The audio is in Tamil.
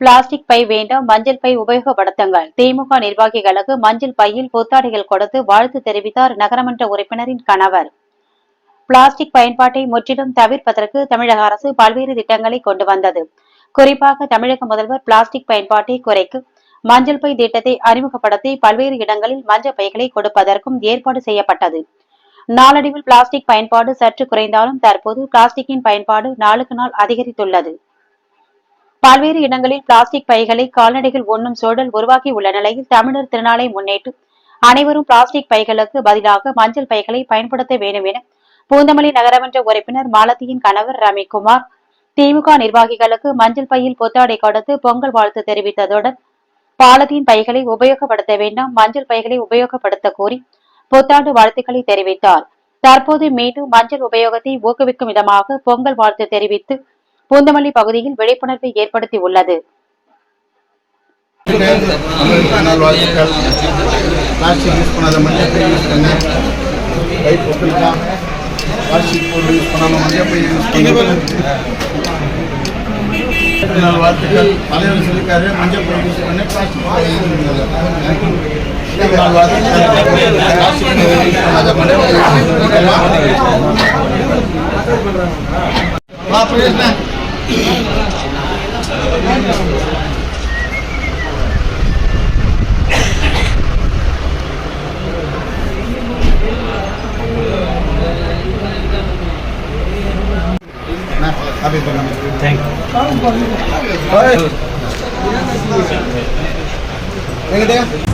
பிளாஸ்டிக் பை வேண்டாம் மஞ்சள் பை உபயோகப்படுத்துங்கள். திமுக நிர்வாகிகளுக்கு மஞ்சள் பையில் புத்தாடைகள் கொடுத்து வாழ்த்து தெரிவித்தார் நகரமன்ற உறுப்பினரின் கணவர். பிளாஸ்டிக் பயன்பாட்டை முற்றிலும் தவிர்ப்பதற்கு தமிழக அரசு பல்வேறு திட்டங்களை கொண்டு வந்தது. குறிப்பாக தமிழக முதல்வர் பிளாஸ்டிக் பயன்பாட்டை குறைக்க மஞ்சள் பை திட்டத்தை அறிமுகப்படுத்தி பல்வேறு இடங்களில் மஞ்சள் பைகளை கொடுப்பதற்கும் ஏற்பாடு செய்யப்பட்டது. நாளடைவில் பிளாஸ்டிக் பயன்பாடு சற்று குறைந்தாலும் தற்போது பிளாஸ்டிக்கின் பயன்பாடு நாளுக்கு நாள் அதிகரித்துள்ளது. பல்வேறு இடங்களில் பிளாஸ்டிக் பைகளை கால்நடைகள் உண்ணும் சூழல் உருவாகி உள்ள நிலையில் தமிழர் திருநாளை முன்னிட்டு அனைவரும் பிளாஸ்டிக் பைகளுக்கு பதிலாக மஞ்சள் பைகளை பயன்படுத்த வேண்டும் என பூந்தமல்லி நகரமன்ற உறுப்பினர் மாலத்தியின் கணவர் ரமிக்குமார் திமுக நிர்வாகிகளுக்கு மஞ்சள் பையில் புத்தாடை கொடுத்து பொங்கல் வாழ்த்து தெரிவித்ததுடன் பாலத்தின் பைகளை உபயோகப்படுத்த வேண்டாம் மஞ்சள் பைகளை உபயோகப்படுத்த கோரி புத்தாண்டு வாழ்த்துக்களை தெரிவித்தார். தற்போது மீண்டும் மஞ்சள் உபயோகத்தை ஊக்குவிக்கும் விதமாக பொங்கல் வாழ்த்து தெரிவித்து பூந்தமல்லி பகுதியில் விழிப்புணர்வை ஏற்படுத்தி உள்ளது. மஞ்சள் பிளாஸ்டிக் பொருள் யூஸ் பண்ணி plastic Thank you. Hey. Hey.